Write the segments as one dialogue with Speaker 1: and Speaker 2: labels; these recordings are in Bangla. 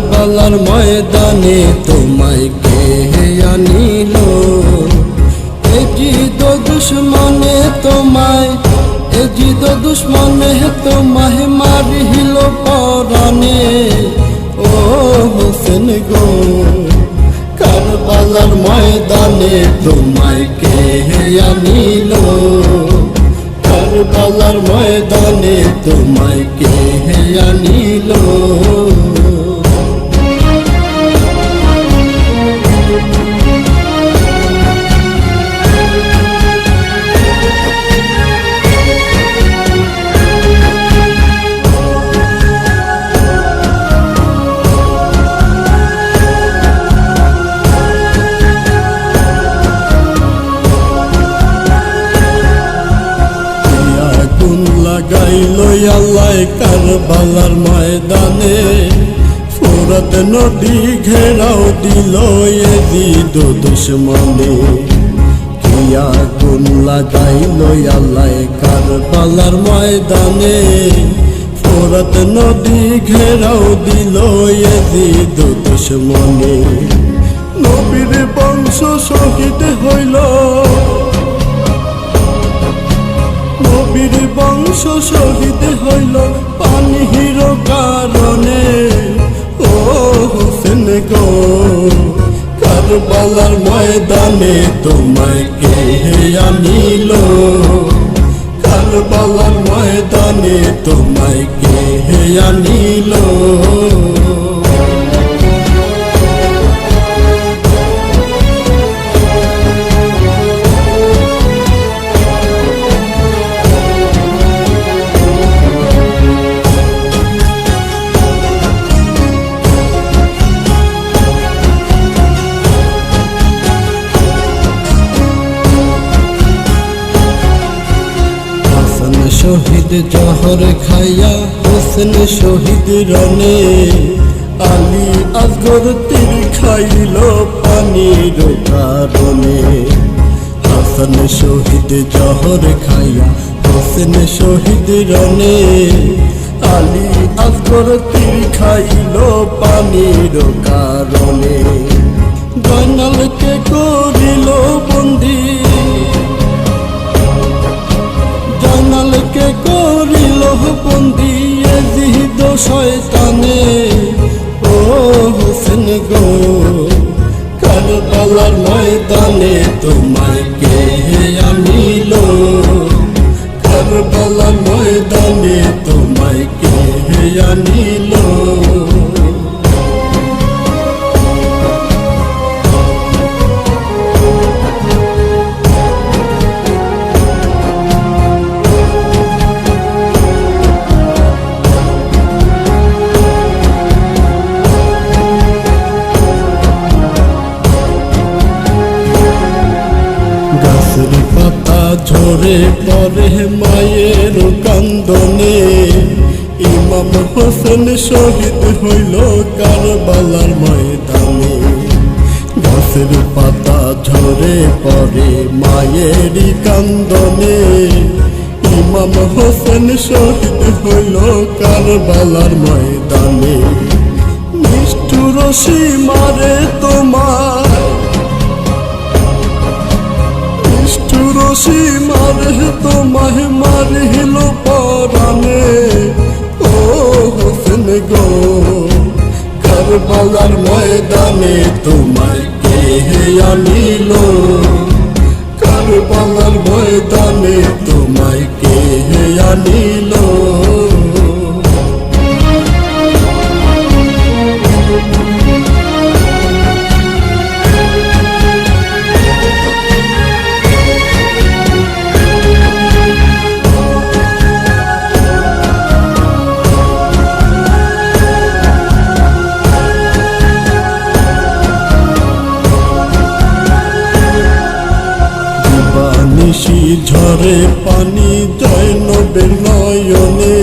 Speaker 1: কারবালার ময়দানে তোমায় কে আনিল। এজিদ দুশ্মনে তোমায় এজিদ দুশ্মনে তোমায় মারিল পরানে ও হোসেন গো, কারবালার ময়দানে তোমায় কে আনিল। কারবালার ময়দানে তোমায় কে আনিল। লাগাইল আল্লাহ কারবালার ময়দানে। ফোরত নদী ঘেরাও দিল এদিদ দুশ্মনে। কি আগুন লাগাইল আল্লাহ কারবালার ময়দানে। ফোরত নদী ঘেরাও দিল এদিদ দুশ্মনে। নবীর বংশ শহীদ হইল। নবীর বংশ কারবালার ময়দানে তোমায় কে আনিল। কারবালার ময়দানে তোমায় কে আনিল। শহীদ জহর খাইয়া হোসেন শহীদ রনে আলী আসগর তীর খাইল পানির কারণে। হাসান শহীদ জহর খাইয়া হোসেন শহীদ রনে আলী আসগর তীর খাইল পানির কারণে। জয়নালকে করিল বন্দী। শয়তানে ও হোসেন গো কারবালার ময়দানে তোমায় কে আনিল কারবালার ময়দানে তোমায় কে ঝরে পরে মায়ের কান্দনে ইমাম হোসেন শহীদ হইল কারবালার ময়দানে। গাছের পাতা ঝরে পরে মায়ের কান্দনে ইমাম হোসেন শহীদ হইল কারবালার ময়দানে। নিষ্ঠুর মারে তোমার রশি মারে তোমায় মারিল পরানে ও হোসেন গো, কারবালার ময়দানে তোমায় কে আনিল। কারবালার ময়দানে তোমায় কে আনিল। ঝরে পানি জয় নয়নে।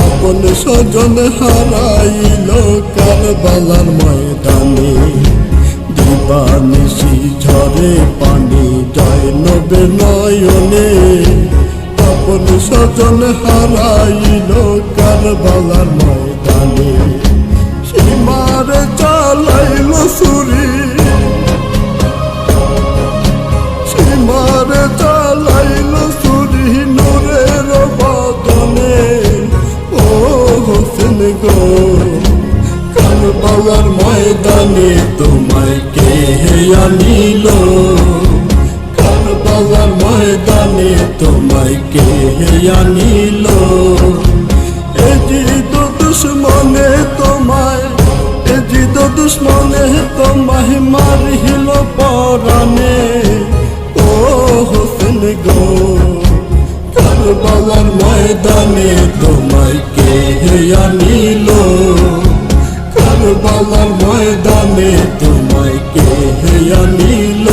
Speaker 1: আপন স্বজন হারাইল কারবালার ময়দানে। দিবানিশি ঝরে পানি জয় নয়নে। আপন স্বজন হারাইল কারবালার ময়দানে। সীমার চালাইল সুরি ময়দানে তোমায় কে আনিল? কারবালার ময়দানে তোমায় কে আনিল? এজি তো দুশ্মনে তোমায়, এজি তো দুশ্মনে তোমায় মারিল পরানে ও হোসেন গো, কারবালার ময়দানে তোমায় কে আনিল? কারবালার ময়দানে তোমায় কে আনিল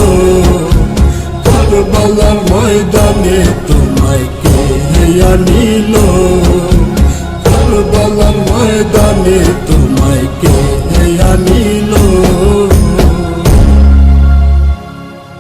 Speaker 1: কারবালার ময়দানে তোমায় কে আনিল কারবালার ময়দানে তোমায় কে আনিল